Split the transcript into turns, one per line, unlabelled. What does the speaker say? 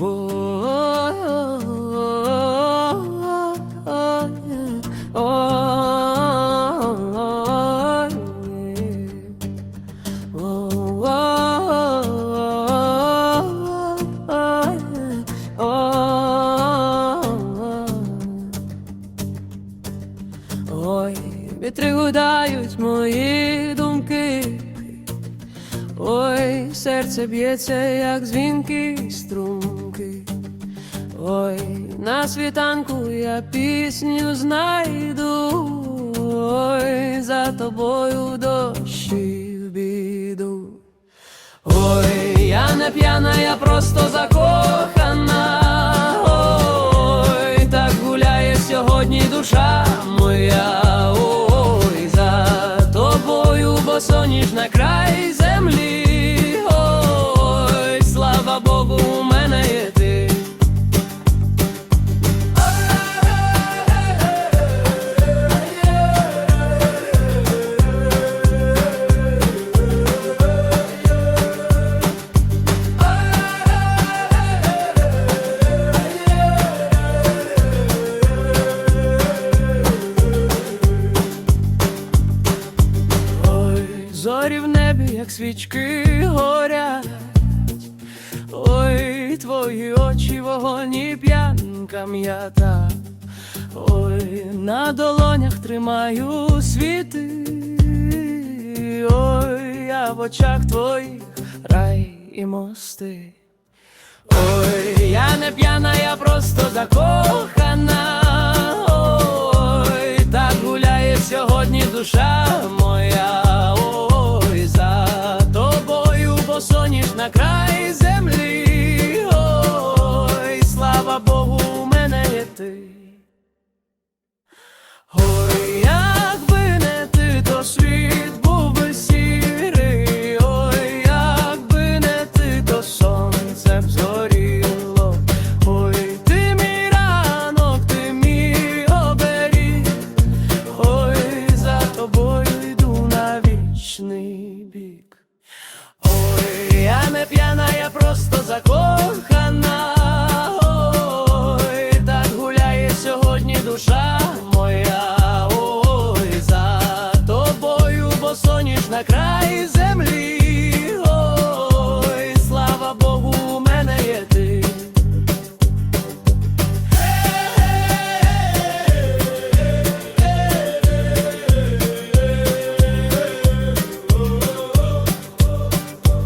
Ой, вітри гудають мої думки. Ой, серце б'ється, як дзвінки струмки. Ой, на світанку я пісню знайду. Ой, за тобою дощі біду. Ой, я не п'яна, я просто закохана. Ой, так гуляє сьогодні душа моя. Як свічки горять. Ой, твої очі вогонь і п'янка м'ята. Ой, на долонях тримаю світи. Ой, а в очах твоїх рай і мости. Ой, я не п'яна, я просто закохана. Ой, так гуляє сьогодні душа на край землі.